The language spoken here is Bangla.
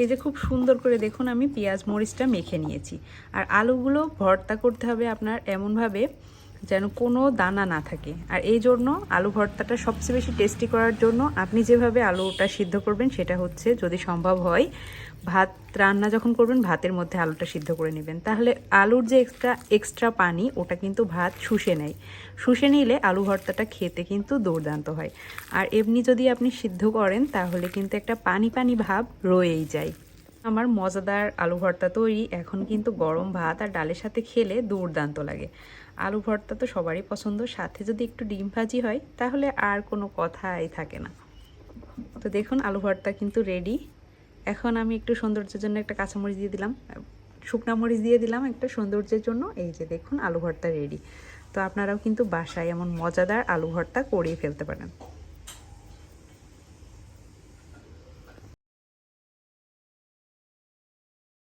এই যে খুব সুন্দর করে দেখুন আমি পেঁয়াজ মরিচটা মেখে নিয়েছি। আর আলুগুলো ভর্তা করতে হবে আপনার এমনভাবে যেন কোনো দানা না থাকে। আর এই জন্য আলু ভর্তাটা সবচেয়ে বেশি টেস্টি করার জন্য আপনি যেভাবে আলুটা সিদ্ধ করবেন সেটা হচ্ছে যদি সম্ভব হয়, ভাত রান্না যখন করবেন, ভাতের মধ্যে আলুটা সিদ্ধ করে নেবেন। তাহলে আলুর যে এক্সট্রা এক্সট্রা পানি, ওটা কিন্তু ভাত শুষে নেয়। শুষে নিলে আলু ভর্তাটা খেতে কিন্তু দুর্দান্ত হয়। আর এমনি যদি আপনি সিদ্ধ করেন, তাহলে কিন্তু একটা পানি পানি ভাব রয়েই যায়। আমার মজাদার আলু ভর্তা তৈরি, এখন কিন্তু গরম ভাত আর ডালের সাথে খেলে দুর্দান্ত লাগে। আলু ভর্তা তো সবারই পছন্দ, সাথে যদি একটু ডিম ভাজি হয়, তাহলে আর কোনো কথাই থাকে না। তো দেখুন, আলু ভর্তা কিন্তু রেডি এখন আমি একটু সৌন্দর্যের জন্য একটা কাঁচামরিচ দিয়ে দিলাম। শুকনা মরিচ দিয়ে দিলাম একটা সৌন্দর্যের জন্য। এই যে দেখুন, আলু ভর্তা রেডি তো আপনারাও কিন্তু বাসায় এমন মজাদার আলু ভর্তা করিয়ে ফেলতে পারেন।